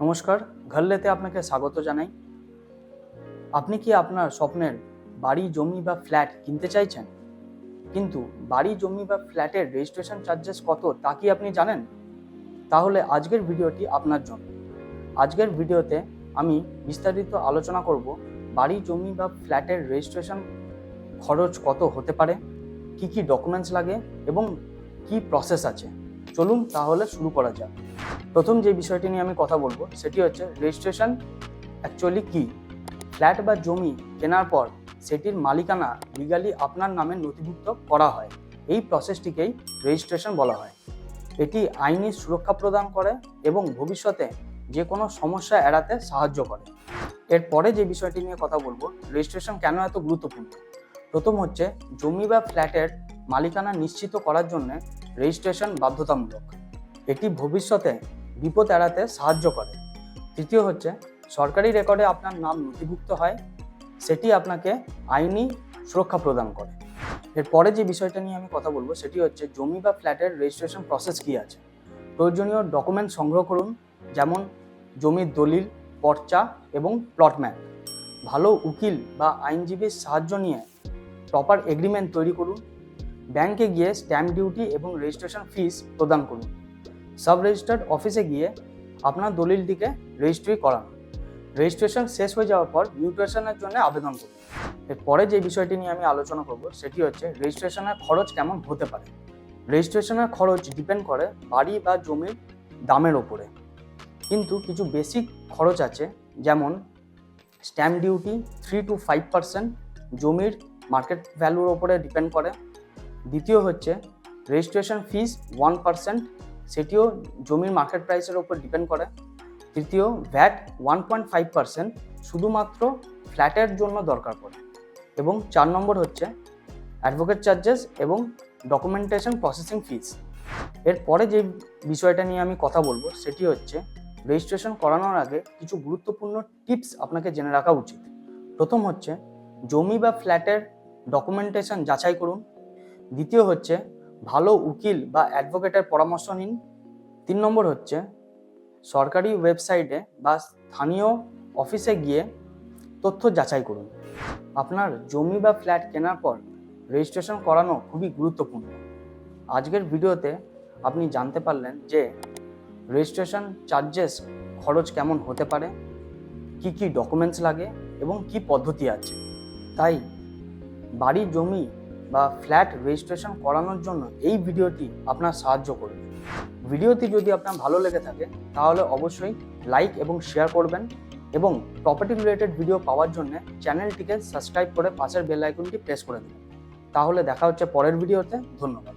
নমস্কার ঘরলেতে আপনাকে স্বাগত জানাই। আপনি কি আপনার স্বপ্নের বাড়ি, জমি বা ফ্ল্যাট কিনতে চাইছেন? কিন্তু বাড়ি, জমি বা ফ্ল্যাটের রেজিস্ট্রেশন চার্জেস কত তা কি আপনি জানেন? তাহলে আজকের ভিডিওটি আপনার জন্য। আজকের ভিডিওতে আমি বিস্তারিত আলোচনা করব বাড়ি, জমি বা ফ্ল্যাটের রেজিস্ট্রেশন খরচ কত হতে পারে, কি কি ডকুমেন্টস লাগে এবং কি প্রসেস আছে? চলুন তাহলে শুরু করা যাক। প্রথম যে বিষয়টি নিয়ে আমি কথা বলব, সেটি হচ্ছে রেজিস্ট্রেশন অ্যাকচুয়ালি কি? ফ্ল্যাট বা জমি কেনার পর সেটির মালিকানা লিগালি আপনার নামে নথিভুক্ত করা হয়। এই প্রসেসটিকেই রেজিস্ট্রেশন বলা হয়। এটি আইনি সুরক্ষা প্রদান করে এবং ভবিষ্যতে যে কোনো সমস্যা এড়াতে সাহায্য করে। এরপরে যে বিষয়টি নিয়ে কথা বলব রেজিস্ট্রেশন কেন এত গুরুত্বপূর্ণ? প্রথম হচ্ছে জমি বা ফ্ল্যাটের মালিকানা নিশ্চিত করার জন্য রেজিস্ট্রেশন বাধ্যতামূলক। এটি ভবিষ্যতে বিপদ এড়াতে সাহায্য করে। তৃতীয় হচ্ছে, সরকারি রেকর্ডে আপনার নাম নথিভুক্ত হয়, সেটি আপনাকে আইনি সুরক্ষা প্রদান করে। এরপরে যে বিষয়টা নিয়ে আমি কথা বলব, সেটি হচ্ছে জমি বা ফ্ল্যাটের রেজিস্ট্রেশন প্রসেস কী আছে। প্রয়োজনীয় ডকুমেন্ট সংগ্রহ করুন, যেমন জমির দলিল, পর্চা এবং প্লট ম্যাপ। ভালো উকিল বা আইনজীবীর সাহায্য নিয়ে প্রপার এগ্রিমেন্ট তৈরি করুন ব্যাংকে গিয়ে স্ট্যাম্প ডিউটি এবং রেজিস্ট্রেশন ফিস প্রদান করুন। সাব রেজিস্টার্ড অফিসে গিয়ে আপনার দলিলটিকে রেজিস্ট্রি করান। রেজিস্ট্রেশন শেষ হয়ে যাওয়ার পর মিউটেশনের জন্য আবেদন করুন। এরপরে যে বিষয়টি নিয়ে আমি আলোচনা করব সেটি হচ্ছে রেজিস্ট্রেশনের খরচ কেমন হতে পারে। রেজিস্ট্রেশনের খরচ ডিপেন্ড করে বাড়ি বা জমির দামের ওপরে। কিন্তু কিছু বেসিক খরচ আছে, যেমন stamp duty three to five percent জমির মার্কেট ভ্যালুর ওপরে ডিপেন্ড করে। দ্বিতীয় হচ্ছে রেজিস্ট্রেশন ফিস ওয়ান পার্সেন্ট সেটিও জমির মার্কেট প্রাইসের ওপর ডিপেন্ড করে। তৃতীয় VAT one point five percent শুধুমাত্র ফ্ল্যাটের জন্য দরকার পড়ে। এবং চার নম্বর হচ্ছে অ্যাডভোকেট চার্জেস এবং ডকুমেন্টেশন প্রসেসিং ফিস এরপরে যে বিষয়টা নিয়ে আমি কথা বলব, সেটি হচ্ছে রেজিস্ট্রেশন করানোর আগে কিছু গুরুত্বপূর্ণ টিপস আপনাকে জেনে রাখা উচিত। প্রথম হচ্ছে, জমি বা ফ্ল্যাটের ডকুমেন্টেশন যাচাই করুন। দ্বিতীয় হচ্ছে, ভালো উকিল বা অ্যাডভোকেটের পরামর্শ নিন। তিন নম্বর হচ্ছে, সরকারি ওয়েবসাইটে বা স্থানীয় অফিসে গিয়ে তথ্য যাচাই করুন। আপনার জমি বা ফ্ল্যাট কেনার পর রেজিস্ট্রেশন করানো খুবই গুরুত্বপূর্ণ। আজকের ভিডিওতে আপনি জানতে পারলেন যে রেজিস্ট্রেশন চার্জেস খরচ কেমন হতে পারে, কি কি ডকুমেন্টস লাগে এবং কি পদ্ধতি আছে। তাই বাড়ি জমি বা ফ্ল্যাট রেজিস্ট্রেশন করানোর জন্য এই ভিডিওটি আপনার সাহায্য করবে। ভিডিওটি যদি আপনার ভালো লেগে থাকে, তাহলে অবশ্যই লাইক এবং শেয়ার করবেন এবং প্রপার্টি রিলেটেড ভিডিও পাওয়ার জন্য চ্যানেলটিকে সাবস্ক্রাইব করে পাশের বেল আইকনটি প্রেস করে দেবেন। তাহলে দেখা হচ্ছে পরের ভিডিওতে ধন্যবাদ।